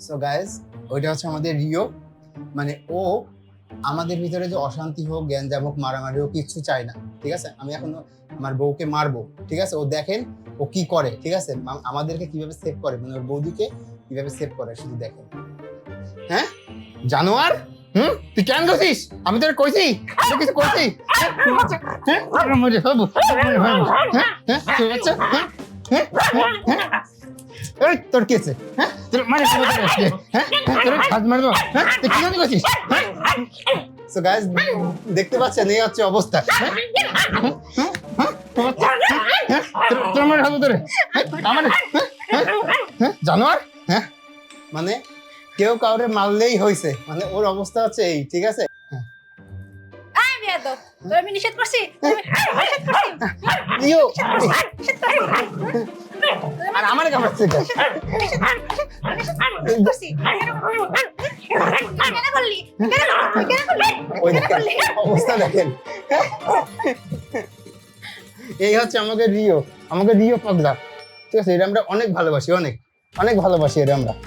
So guys ওইটা হচ্ছে আমাদের রিও মানে ও আমাদের ভিতরে যে অশান্তি হোক জ্ঞানজাম হোক মারামারি হোক কিচ্ছু চাই না ঠিক আছে আমি এখন আমার বউকে মারবো ঠিক আছে ও দেখেন ও কি করে ঠিক আছে আমাদেরকে কীভাবে সেভ করে মানে ওর বৌদিকে কীভাবে সেভ করে শুধু দেখেন হ্যাঁ জানোয়ার হুম তুই কেন করছিস আমি তোর কইছি আমি তো কিছু করছি হ্যাঁ? হ্যাঁ? হ্যাঁ? হ্যাঁ? হ্যাঁ? হ্যাঁ? হ্যাঁ? হ্যাঁ? এই, তোর কি আছে হ্যাঁ? তোর মানে? হ্যাঁ? হ্যাঁ? তোর হাত মারবো? তুই কি জানি করছিস? সো গাইস দেখতে পাচ্ছেন এই হচ্ছে অবস্থা? তোর বাচ্চা? তোর- তোর হাত ধরে? আমার? জানোয়ার? হ্যাঁ? মানে কেউ কাউরে মারলেই হয়েছে মানে ওর অবস্থা হচ্ছে এই ঠিক আছে? আমি করছি? নিষেধ করছি। আর আমার অবস্থা দেখেন এই হচ্ছে আমাকে রিও আমাকে রিও পাগলা। ঠিক আছে, এটা আমরা অনেক ভালোবাসি, অনেক অনেক ভালোবাসি এটা আমরা।